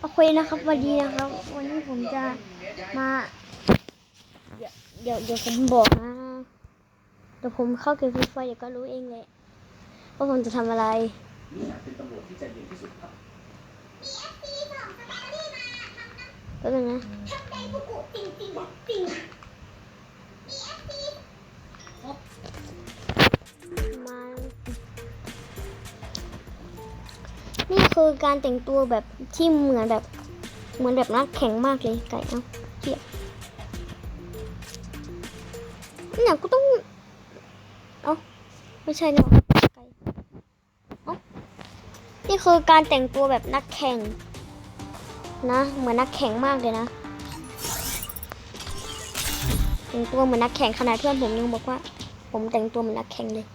โอเคนะครับวันนี้นะครับ วันนี้ผมจะมา เดี๋ยวเดี๋ยวผมบอกนะ เดี๋ยวผมเข้าเกมฟรีไฟเดี๋ยวก็รู้เองแหละว่าผมจะทำอะไรนี่เป็นตำรวจที่ใจเย็นที่สุดครับแป๊บนึงนะ คือการแต่งตัวแบบที่เหมือนแบบเหมือนแบบนักแข่งมากเลยไก่เอ้าเกียเนี่ยก็ต้องเอ้าไม่ใช่เนาะไก่เอ้านี่คือการแต่งตัวแบบนักแข่ง นะ เหมือนนักแข่งมากเลยนะแต่งตัวเหมือนนักแข่งขนาดเพื่อนผมยังบอกว่า ผมแต่งตัวเหมือนนักแข่งเลย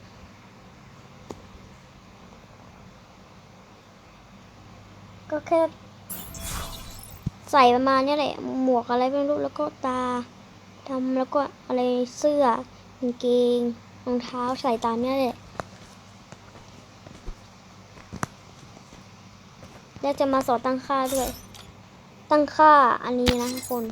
ก็แค่ ใส่ประมาณนี้แหละ หมวกอะไรไม่รู้แล้วก็ตาทำแล้วก็อะไรเสื้อกางเกงรองเท้าใส่ตามเนี้ยแหละแล้วจะมาสอนตั้งค่าด้วย ตั้งค่าอันนี้นะทุกคน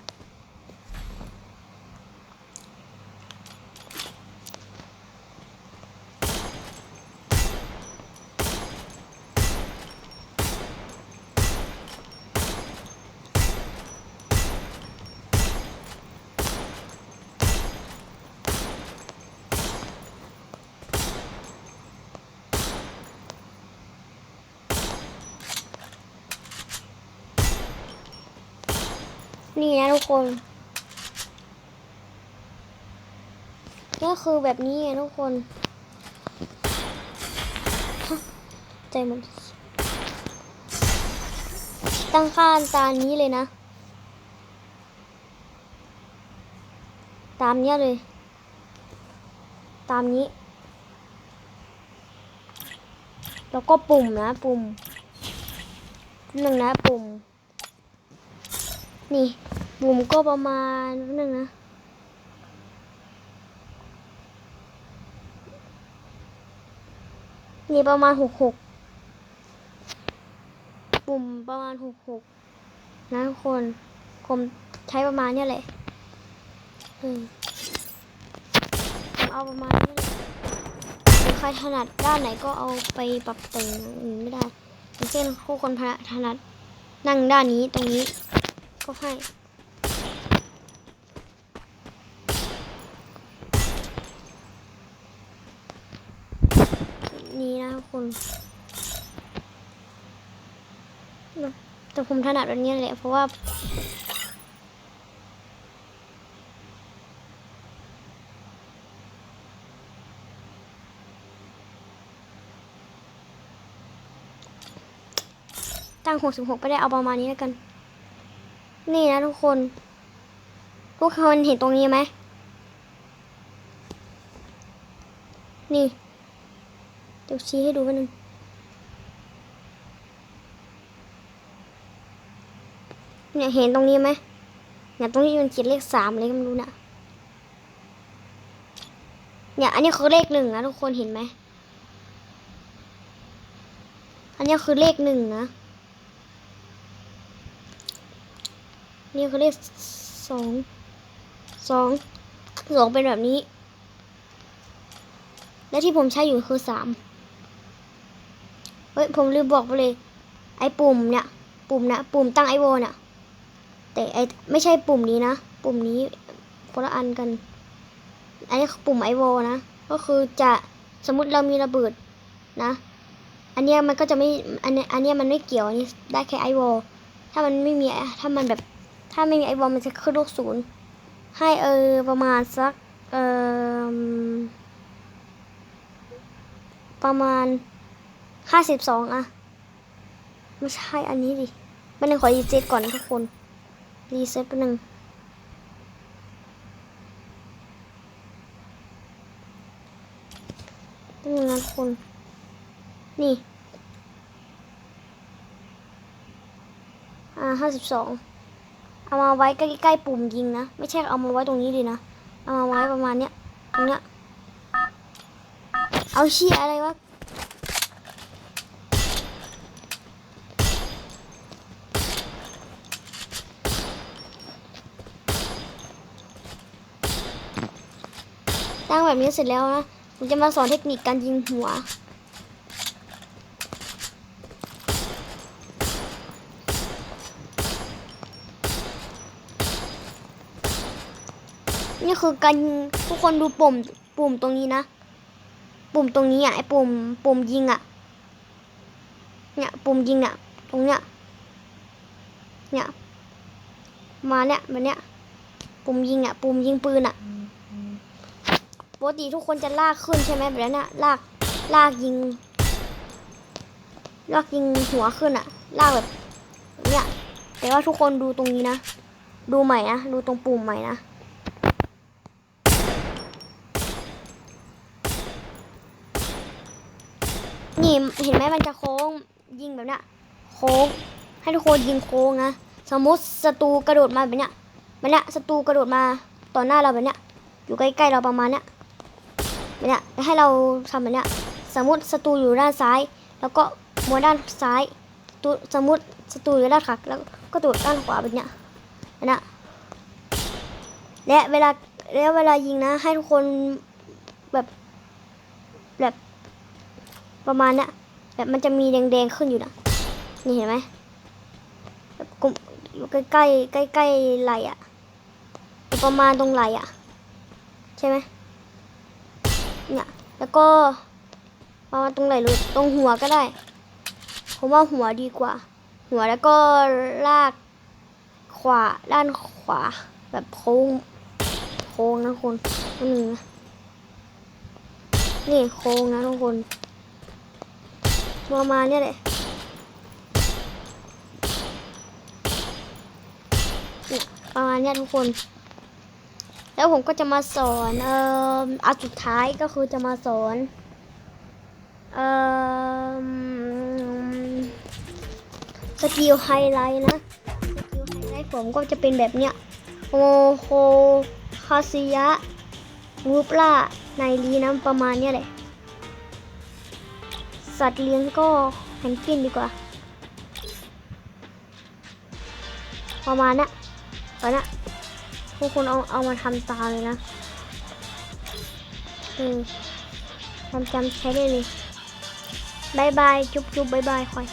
นี่นะทุกคนก็คือแบบนี้ไงทุกคนใจมันตั้งค่าตามนี้เลยนะ ตามเนี้ยเลย ตามนี้ แล้วก็ปุ่มนะ ปุ่มหนึ่งนะปุ่ม นี่ บุ๋มก็ประมาณนิดนึงนะนี่ประมาณหกหกปุ่มประมาณหกหกนะทุกคนผมใช้ประมาณเนี้ยแหละอืมผมเอาประมาณนี้ใครถนัดด้านไหนก็เอาไปปรับแต่งไม่ได้อย่างเช่นคู่คนถนัดนั่งด้านนี้ตรงนี้ ก็ให้ นี่นะทุกคนแต่ผมถนัดแบบนี้แหละเพราะว่าตั้งหกสิบหกไปได้เอาประมาณนี้แล้วกัน นี่นะทุกคนทุกคนเห็นตรงนี้ไหม นี่ เดี๋ยวชี้ให้ดูกันหนึ่งเนี่ยเห็นตรงนี้ไหมเนี่ยตรงนี้มันเขียนเลขสามเลยก็ไม่รู้นะเนี่ย อันนี้คือเลขหนึ่งนะทุกคนเห็นไหม อันนี้คือเลขหนึ่งนะ นี่คือเลขสองสองสองเป็นแบบนี้ และที่ผมใช้อยู่คือสามเฮ้ยผมลืมบอกไปเลย ไอ้ปุ่มเนี่ยปุ่มนะปุ่มตั้งไอโวเนี่ยแต่ไอไม่ใช่ปุ่มนี้นะ ปุ่มนี้คนละอันกัน อันนี้คือปุ่มไอโวนะ ก็คือจะสมมติเรามีระเบิดนะ อันเนี้ยมันก็จะไม่ อันเนี้ยอันเนี้ยมันไม่เกี่ยวอันนี้ได้แค่ไอโวถ้ามันไม่มีถ้ามันแบบ ถ้าไม่มีไอโวมันจะขึ้นลูกศูนย์ให้เออประมาณสักเออประมาณห้าสิบสองอะไม่ใช่อันนี้ดิมันนึงขอรีเซ็ตก่อนนะทุกคนรีเซ็ตแป๊บนึงแป๊บนึงนะทุกคน นี่ อ่าห้าสิบสอง เอามาไว้ใกล้ๆปุ่มยิงนะ ไม่ใช่เอามาไว้ตรงนี้เลยนะ เอามาไว้ประมาณเนี้ย ตรงเนี้ย เอาเชี่อะไรวะ ตั้งแบบนี้เสร็จแล้วนะ ผมจะมาสอนเทคนิคการยิงหัว นี่คือการทุกคนดูปุ่มปุ่มตรงนี้นะ ปุ่มตรงนี้อะไอปุ่มปุ่มยิงอะ เนี่ยปุ่มยิงอะตรงเนี้ย เนี่ย มาเนี่ยแบบเนี้ยปุ่มยิงอะ ปุ่มยิงปืนอะปกติทุกคนจะลากขึ้นใช่ไหมแบบนั้นอะลากลากยิงลากยิงหัวขึ้นอะ ลากแบบแบบเนี้ยแต่ว่าทุกคนดูตรงนี้นะ ดูใหม่นะ ดูตรงปุ่มใหม่นะ นี่เห็นไหมมันจะโค้งยิงแบบเนี้ยโค้ง ให้ทุกคนยิงโค้งนะสมมติศัตรูกระโดดมาแบบเนี้ยแบบเนี้ยศัตรูกระโดดมาต่อหน้าเราแบบเนี้ยอยู่ใกล้ๆเราประมาณเนี้ยแบบเนี้ยให้เราทำแบบเนี้ยสมมติศัตรูอยู่ด้านซ้าย แล้วก็มัวด้านซ้ายตูสมมติศัตรูอยู่ด้านขวาแล้วก็ตูดด้านขวาแบบเนี้ยแบบเนี้ยและเวลาแล้วเวลายิงนะ ให้ทุกคนแบบ ประมาณนี้แบบมันจะมีแดงๆขึ้นอยู่นะนี่เห็นไหมแบบกลุ่มอยู่ใกล้ใกล้ใกล้ใกล้ๆไหลอะประมาณตรงไหลอะใช่ไหมเนี่ยแล้วก็ประมาณตรงไหลหรือตรงหัวก็ได้ผมว่าหัวดีกว่า หัวแล้วก็ลากขวาด้านขวา แบบโค้งโค้งนะคนนี่นะนี่โค้งนะทุกคน ประมาณนี้แหละเนี่ยประมาณนี้ทุกคน แล้วผมก็จะมาสอนเอ่ออันสุดท้ายก็คือจะมาสอนเอ่อสกิลไฮไลท์นะสกิลไฮไลท์ผมก็จะเป็นแบบเนี้ยโอโคคาซิยะวูปล่าไนลีนะประมาณเนี้ยแหละ สัตว์เลี้ยงก็แพนกวินดีกว่า ประมาณนะตอนนะทุกคนเอาเอามาทำตาเลยนะเออจำจำใช้ได้เลยบายบาย จุ๊บจุ๊บบายบายคอย